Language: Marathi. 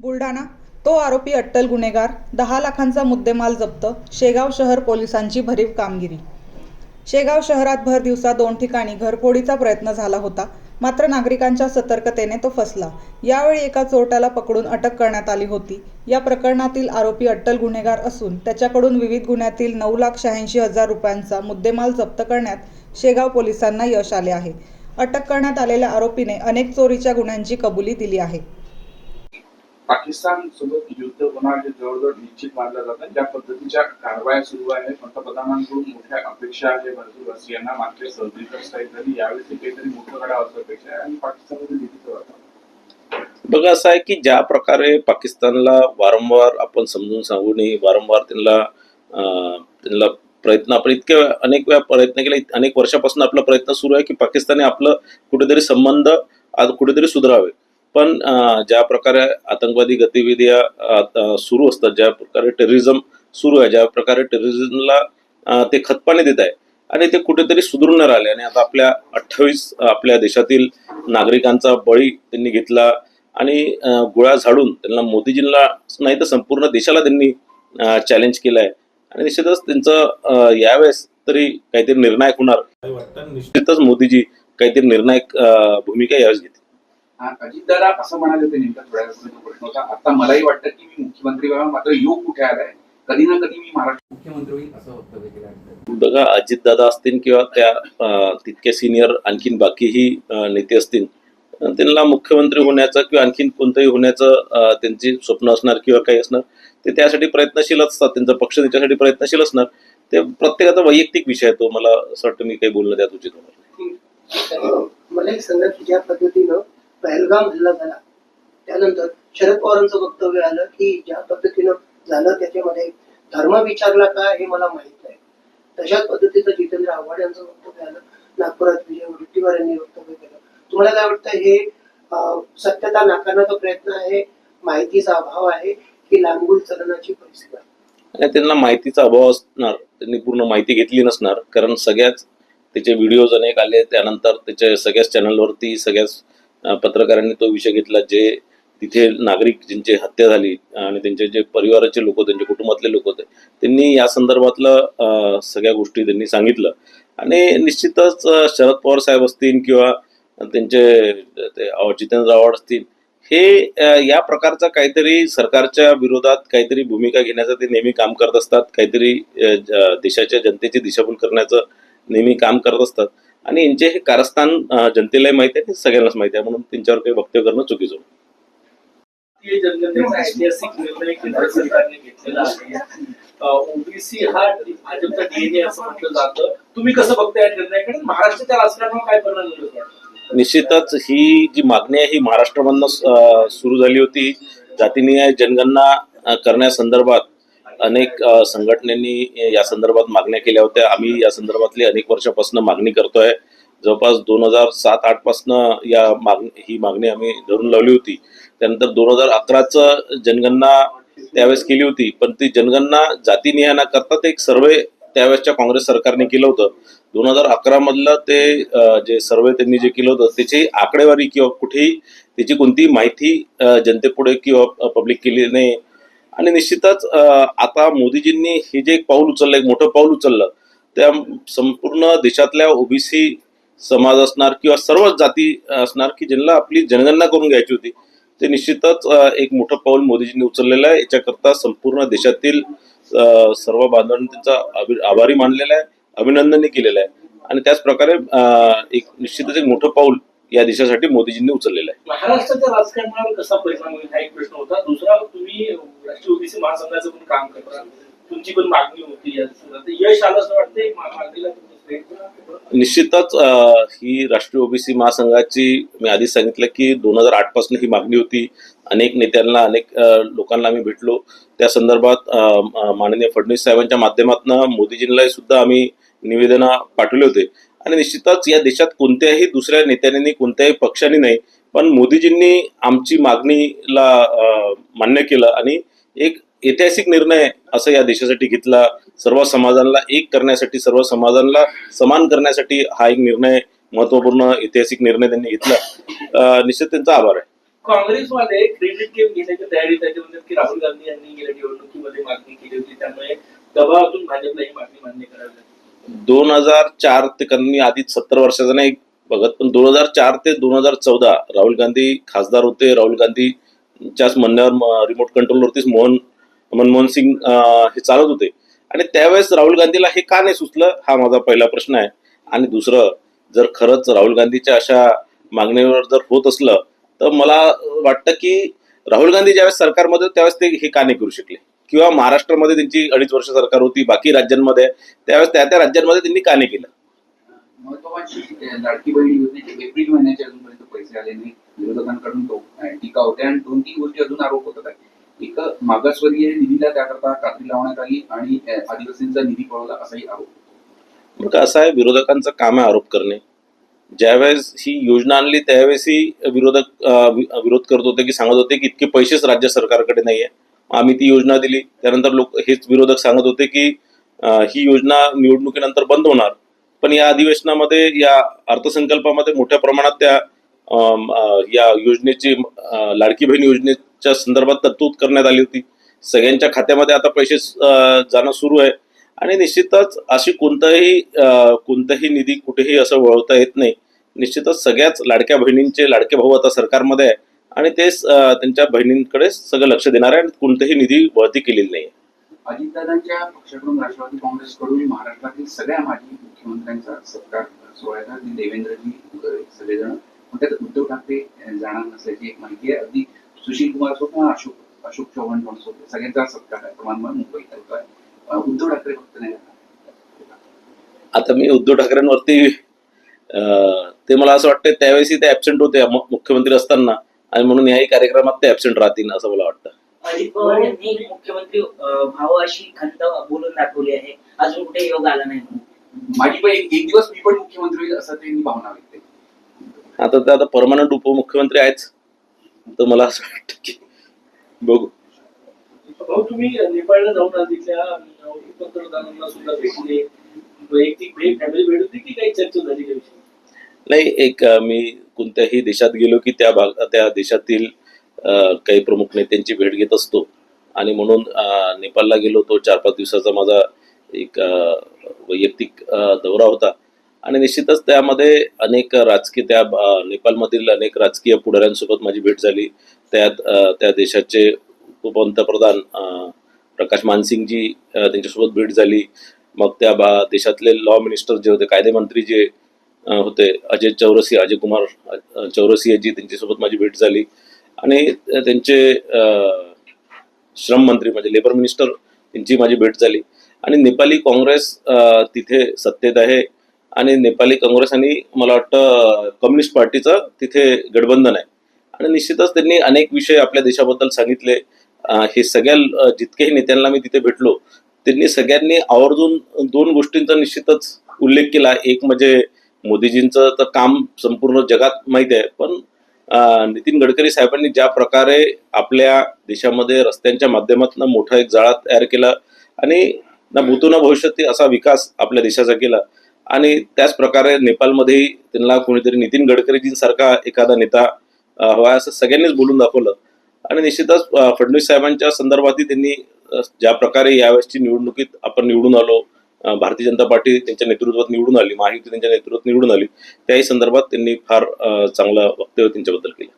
बुलढाणा. तो आरोपी अट्टल गुन्हेगार दहा लाखांचा मुद्देमाल जप्त शेगाव शहर पोलिसांची भरीव कामगिरी. शेगाव शहरात भर दिवसा दोन ठिकाणी घरफोडीचा प्रयत्न झाला होता. मात्र नागरिकांच्या सतर्कतेने तो फसला. यावेळी एका चोरट्याला पकडून अटक करण्यात आली होती. या प्रकरणातील आरोपी अट्टल गुन्हेगार असून त्याच्याकडून विविध गुन्ह्यातील नऊ लाख शहाऐंशी हजार रुपयांचा मुद्देमाल जप्त करण्यात शेगाव पोलिसांना यश आले आहे. अटक करण्यात आलेल्या आरोपीने अनेक चोरीच्या गुन्ह्यांची कबुली दिली आहे. पाकिस्तान सोबत युद्ध होणार हे जवळजवळ निश्चित मानलं जातं. ज्या पद्धतीच्या कारवाया सुरू आहेत पंतप्रधानांकडून मोठ्या अपेक्षा आहे. भारतीयवासियांना मागच्या सदतीस काही तरी यावेळी काहीतरी मोठं घडावं असं अपेक्षा आहे आणि पाकिस्तानमध्ये भीतीचं वाटतं बघा असं आहे की ज्या प्रकारे पाकिस्तानला वारंवार आपण समजून सांगूनही वारंवार त्यांना त्यांना प्रयत्न आपण इतके वेळा- अनेक वेळा प्रयत्न केले अनेक वर्षापासून आपला प्रयत्न सुरू आहे की पाकिस्तानने आपलं कुठेतरी संबंध आज कुठेतरी सुधारावे. पण ज्या प्रकारे आतंकवादी गतिविधी सुरू असतात ज्या प्रकारे टेररिझम सुरू आहे ज्या प्रकारे टेररिझमला ते खतपाणी देत आहे आणि ते कुठेतरी सुधरून राहिले आणि आता आपल्या अठ्ठावीस आपल्या देशातील नागरिकांचा बळी त्यांनी घेतला आणि गोळ्या झाडून त्यांना मोदीजींना नाही तर संपूर्ण देशाला त्यांनी चॅलेंज केलं आहे. आणि निश्चितच त्यांचं यावेळेस तरी काहीतरी निर्णायक होणार. वाटतं निश्चितच मोदीजी काहीतरी निर्णायक भूमिका यावेळेस घेतील. अजितदादा असं म्हणाले होते नेमका थोड्या वेळापूर्वी तो प्रश्न होता आता मलाही वाटतं की मी मुख्यमंत्री व्हावा मात्र योग कुठे आलाय कधी ना कधी मी महाराष्ट्र मुख्यमंत्री होईल असं वक्तव्य केलं आहे. बघा अजितदादा असतील किंवा त्या तितके सिनियर आणखीन बाकीही नेते असतील त्यांना मुख्यमंत्री होण्याचं किंवा आणखीन कोणतंही होण्याचं त्यांची स्वप्न असणार किंवा काही असणार ते त्यासाठी प्रयत्नशील असतात त्यांचा पक्ष त्याच्यासाठी प्रयत्नशील असणार ते प्रत्येकाचा वैयक्तिक विषय आहे तो मला असं वाटतं मी काही बोलणं त्यात उचित होणार. मला एक सांगा की ज्या पद्धतीनं पहलगाम हल्ला झाला. त्यानंतर शरद पवारांचं वक्तव्य आलं की ज्या पद्धतीनं झालं त्याच्यामध्ये धर्म विचारला का हे मला माहीत नाही. तशाच पद्धतीचं जितेंद्र आव्हाड यांचं वक्तव्य आलं. नागपुरात विजय वडेट्टीवार यांनी वक्तव्य केलं. तुम्हाला काय वाटतं हे सत्यता नाकारण्याचा प्रयत्न आहे? माहितीचा अभाव आहे की लांबूल चलनाची परिस्थिती आहे? आणि त्यांना माहितीचा अभाव असणार त्यांनी पूर्ण माहिती घेतली नसणार कारण सगळ्याच त्याचे व्हिडिओज अनेक आले त्यानंतर त्याच्या सगळ्याच चॅनलवरती सगळ्याच पत्रकारांनी तो विषय घेतला जे तिथे नागरिक ज्यांची हत्या झाली आणि त्यांचे जे परिवाराचे लोक त्यांचे कुटुंबातले लोक होते त्यांनी या संदर्भातलं सगळ्या गोष्टी त्यांनी सांगितलं. आणि निश्चितच शरद पवार साहेब असतील किंवा त्यांचे ते जितेंद्र आव्हाड असतील हे या प्रकारचा काहीतरी सरकारच्या विरोधात काहीतरी भूमिका घेण्याचं ते नेहमी काम करत असतात काहीतरी देशाच्या जनतेची दिशाभूल करण्याचं नेहमी काम करत असतात. आणि यांचे हे कारस्थान जनतेलाही माहिती आहे सगळ्यांनाच माहिती आहे. म्हणून त्यांच्यावर काही वक्तव्य करणं चुकीचं. होतं. भारतीय जनतेचा ऐतिहासिक निर्णय केंद्र सरकारने घेतलेला आहे. ओबीसी हा भाजपचा डीएनए असं म्हटलं जातं. तुम्ही कसं बघताय या निर्णयाकडे? महाराष्ट्राच्या राजकारणावर काय परिणाम होईल असं वाटतं? निश्चितच ही जी मागणी आहे ही महाराष्ट्रामधनं सुरू झाली होती. जातीनिहाय जनगणना करण्यासंदर्भात अनेक संघटनेनी या संदर्भात मागण्या केल्या होत्या. आम्ही या संदर्भातली अनेक वर्षापासून मागणी करतोय. जवळपास दोन हजार सात आठ पासनं या मागणी ही मागणी आम्ही धरून लावली होती. त्यानंतर दोन हजार अकराचं जनगणना त्यावेळेस केली होती. पण ती जनगणना जातीनिहाय न करता ते एक सर्वे त्यावेळेसच्या काँग्रेस सरकारने केलं होतं. दोन हजार अकरा मधलं ते जे सर्वे त्यांनी जे केलं होतं त्याची आकडेवारी किंवा कुठेही त्याची कोणतीही माहिती जनतेपुढे किंवा पब्लिक केली नाही. आणि निश्चितच आता मोदीजींनी हे जे एक पाऊल उचललं एक मोठं पाऊल उचललं त्या संपूर्ण देशातल्या ओबीसी समाज असणार किंवा सर्वच जाती असणार की ज्यांना आपली जनगणना करून घ्यायची होती ते निश्चितच एक मोठं पाऊल मोदीजींनी उचललेलं आहे. याच्याकरता संपूर्ण देशातील सर्व बांधवांनी त्यांचा आभारी मानलेला आहे अभिनंदनही केलेलं आहे. आणि त्याच प्रकारे एक निश्चितच एक मोठं पाऊल या देशासाठी मोदीजींनी उचललेलं आहे. महाराष्ट्राच्या राजकारणावर कसा परिणाम होईल हा एक प्रश्न होता. दुसरा तुम्ही राष्ट्रीय ओबीसी महासंघाचं पण काम करता. तुमची पण मागणी होती. यश आलं असं वाटतंय? मागणीला? निश्चितच ही राष्ट्रीय ओबीसी महासंघाची मी आधीच सांगितलं की दोन हजार आठपासून ही मागणी होती. अनेक नेत्यांना अनेक लोकांना आम्ही भेटलो. त्या संदर्भात माननीय फडणवीस साहेबांच्या माध्यमातून मोदीजींना सुद्धा आम्ही निवेदनं पाठवले होते. आणि निश्चितच या देशात कोणत्याही दुसऱ्या नेत्यांनी कोणत्याही पक्षाने नाही पण मोदीजींनी आमची मागणीला मान्य केलं आणि एक ऐतिहासिक निर्णय असं या देशासाठी घेतला. सर्व समाजांना एक करण्यासाठी सर्व समाजांना समान करण्यासाठी हा एक निर्णय महत्त्वपूर्ण ऐतिहासिक निर्णय त्यांनी घेतला. निश्चित त्यांचा आभार आहे. काँग्रेसमध्ये क्रेडिट गेम घेण्याची तयारी त्याच्यामध्ये की राहुल गांधी यांनी गेल्या निवडणुकीमध्ये मागणी केली होती त्यामुळे दबावातून भाजपला ही मागणी दोन हजार चार ते कारण मी आधीच सत्तर वर्षाचा नाही बघत पण दोन हजार चार ते दोन हजार चौदा राहुल गांधी खासदार होते. राहुल गांधीच्याच म्हणण्यावर रिमोट कंट्रोलवरतीच मोहन मनमोहन सिंग हे चालत होते. आणि त्यावेळेस राहुल गांधीला हे का नाही सुचलं हा माझा पहिला प्रश्न आहे. आणि दुसरं जर खरंच राहुल गांधीच्या अशा मागणीवर जर होत असलं तर मला वाटतं की राहुल गांधी ज्यावेळेस सरकारमध्ये त्यावेळेस ते हे का नाही करू शकले? किंवा महाराष्ट्रामध्ये त्यांची अडीच वर्ष सरकार होती बाकी राज्यांमध्ये. त्यावेळेस त्या त्या राज्यांमध्ये त्यांनी का नाही केलं? लाडकी बहीण योजनेचे एप्रिल महिन्याचे अजूनपर्यंत पैसे आले नाही विरोधकांकडून तो अं, टीका होते आणि दोन तीन गोष्टी अजून आरोप होतात आहे. एक मागासवर्गीय निधीला त्याकरता कात्री लावण्यात आली आणि आदिवासींचा निधी पळवला असाही आरोप असं आहे विरोधकांचं काम आहे आरोप करणे. ज्यावेळेस ही योजना आणली त्यावेळेसही विरोधक अं, वि- विरोध करत होते की सांगत होते की इतके पैसेच राज्य सरकारकडे नाहीये. आम्ही ती योजना दिली. त्यानंतर लोक हेच विरोधक सांगत होते की ही योजना निवडणुकीनंतर बंद होणार. पण या अधिवेशनामध्ये या अर्थसंकल्पामध्ये मोठ्या प्रमाणात त्या या योजनेची लाडकी बहीण योजनेच्या संदर्भात तरतूद करण्यात आली होती. सगळ्यांच्या खात्यामध्ये आता पैसे जाणं सुरू आहे. आणि निश्चितच अशी कोणताही कोणताही निधी कुठेही असं वळवता येत नाही. निश्चितच सगळ्याच लाडक्या बहिणींचे लाडके भाऊ आता सरकारमध्ये आहे. आणि तेच त्यांच्या बहिणींकडे सगळं लक्ष देणार आहे आणि कोणतेही निधी वळती केलेली नाही अजितदादांच्या पक्षाकडून राष्ट्रवादी काँग्रेसकडून महाराष्ट्रातील सगळ्या माजी मुख्यमंत्र्यांचा सत्कार सोहळ्याला देवेंद्रजी सगळेजण त्यात उद्धव ठाकरे जाणार नसल्याची एक माहिती आहे. अगदी सुशील कुमार सोबत अशोक अशोक चव्हाण पण सोबत सगळ्यांचा सत्कार आहे. मुंबईत होतोय उद्धव ठाकरे फक्त नाही. आता मी उद्धव ठाकरेंवरती ते मला असं वाटतं त्यावेळेसही ते ऍबसेंट होते मुख्यमंत्री असताना. आणि म्हणून याही कार्यक्रमात ते ऍबसेंट राहतील असं मला वाटतं. अजित पवार यांनी मुख्यमंत्री व्हावं अशी खंत बोलून दाखवली आहे. अजून कुठे योग आला नाही. माझी पण एक एक दिवस मी पण मुख्यमंत्री होईल असं त्यांनी भावना व्यक्त केली. आता ते आता परमनंट उपमुख्यमंत्री आहेच. तर मला असं वाटतं की बघू. भाऊ तुम्ही नेपाळला जाऊन अं, पंतप्रधानांना सुद्धा भेटले. वैयक्तिक भेट फॅमिली भेट होती की काही चर्चा झाली त्याविषयी? नाही एक मी कोणत्याही देशात गेलो की त्या भाग त्या देशातील काही प्रमुख नेत्यांची भेट घेत असतो. आणि म्हणून नेपाळला गेलो तो चार पाच दिवसाचा माझा एक वैयक्तिक दौरा होता. आणि निश्चितच त्यामध्ये अनेक राजकीय त्या नेपाळमधील अनेक राजकीय पुढाऱ्यांसोबत माझी भेट झाली. त्यात त्या देशाचे उपपंतप्रधान प्रकाश मानसिंगजी त्यांच्यासोबत भेट झाली. मग त्या बा देशातले लॉ मिनिस्टर जे होते कायदेमंत्री जे होते. अजय चौरसिया अजय कुमार अ, चौरसियाजी त्यांच्यासोबत माझी भेट झाली. आणि त्यांचे श्रम मंत्री म्हणजे लेबर मिनिस्टर त्यांची माझी भेट झाली. आणि नेपाली काँग्रेस तिथे सत्तेत आहे. आणि नेपाली काँग्रेस आणि मला वाटतं कम्युनिस्ट पार्टीचं तिथे गठबंधन आहे. आणि निश्चितच त्यांनी अनेक विषय आपल्या देशाबद्दल सांगितले. हे सगळ्या जितकेही नेत्यांना मी तिथे भेटलो त्यांनी सगळ्यांनी आवर्जून दोन गोष्टींचा निश्चितच उल्लेख केला. एक म्हणजे मोदीजींचं तर काम संपूर्ण जगात माहीत आहे पण नितीन गडकरी साहेबांनी ज्या प्रकारे आपल्या देशामध्ये रस्त्यांच्या माध्यमातून मोठा एक जाळा तयार केला आणि ना भूतो ना भविष्यात असा विकास आपल्या देशाचा केला आणि त्याच प्रकारे नेपाळमध्येही त्यांना कोणीतरी नितीन गडकरीजींसारखा एखादा नेता हवा असं सगळ्यांनीच बोलून दाखवलं. आणि निश्चितच फडणवीस साहेबांच्या संदर्भातही त्यांनी ज्या प्रकारे यावेळेसची निवडणुकीत आपण निवडून आलो भारतीय जनता पार्टी त्यांच्या नेतृत्वात निवडून आली महायुती त्यांच्या नेतृत्वात निवडून आली. त्याही संदर्भात त्यांनी फार चांगलं वक्तव्य त्यांच्याबद्दल केलं.